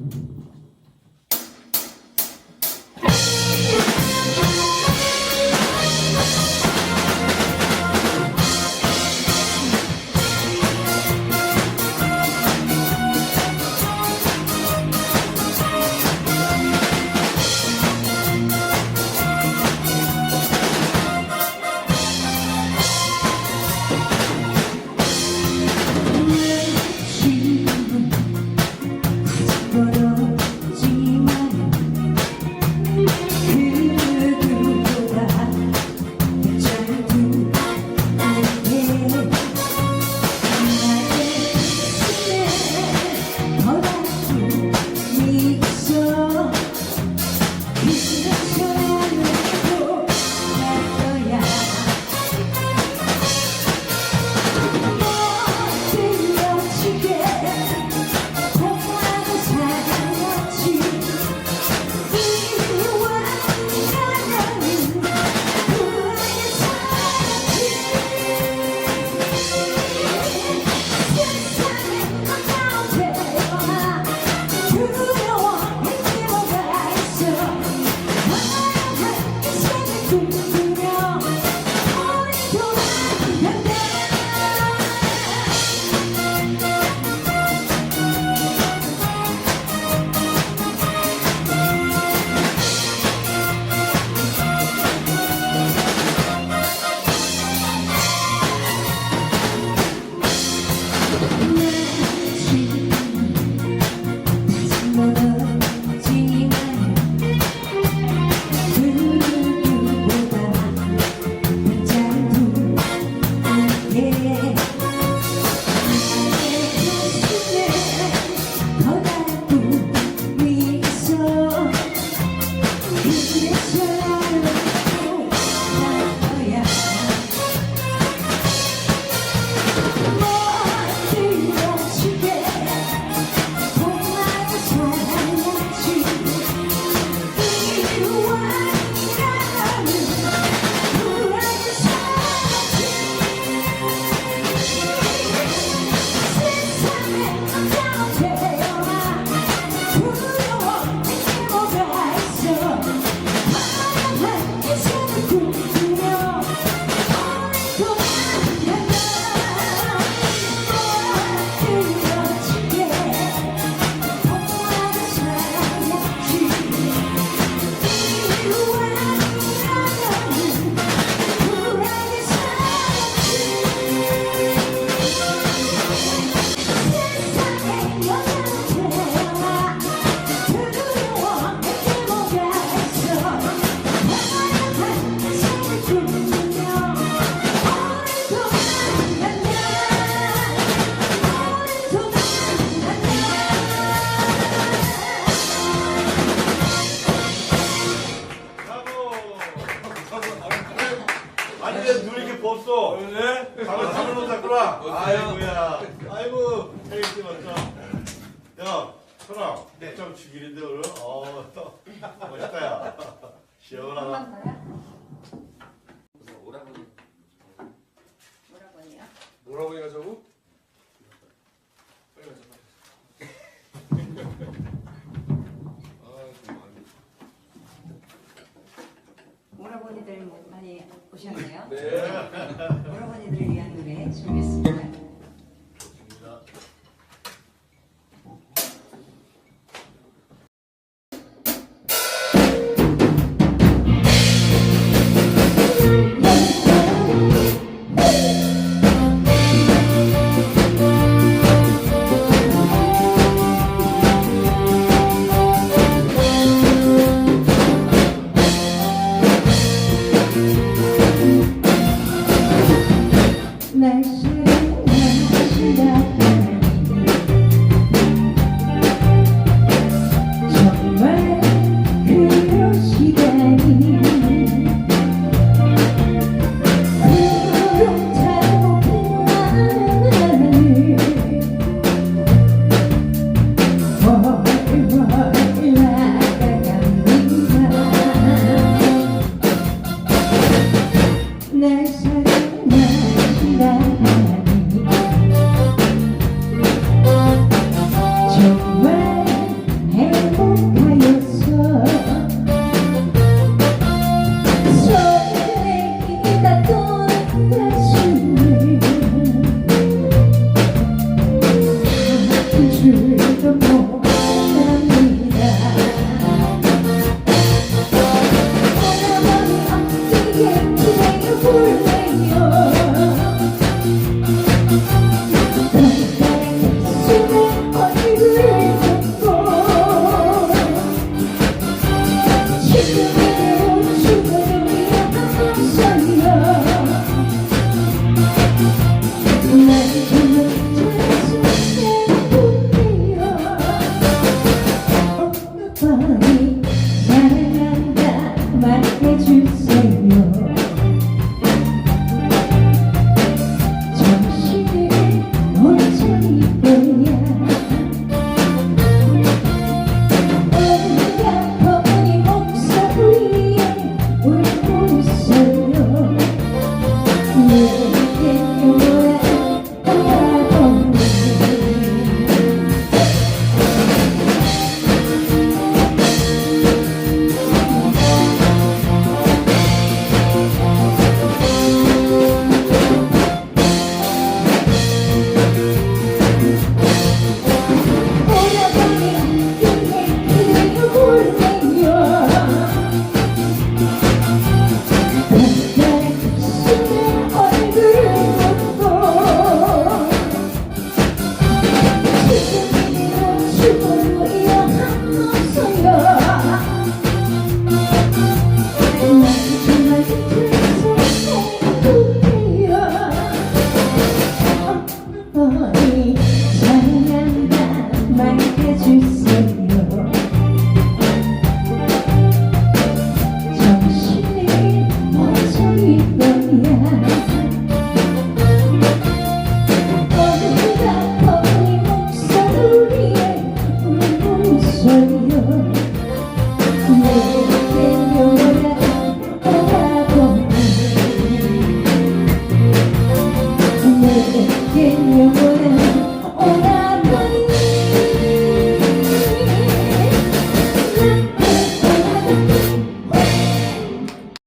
you 아니 왜눈 이렇게 부었어? 네? 잠을 잠을 못 잤구나. 아이고야. 아이고 재밌지 맞죠? 야, 천아. 네. 좀 죽일인데 오늘. 어, 멋있다 야. 시원하다. 오라버니 뭐라고요? 뭐라고 해가지고? 빨리 가자 아좀 많이 오라버니들 많이 오셨네요. 네 오라버니들을 위한 노래 준비했습니다.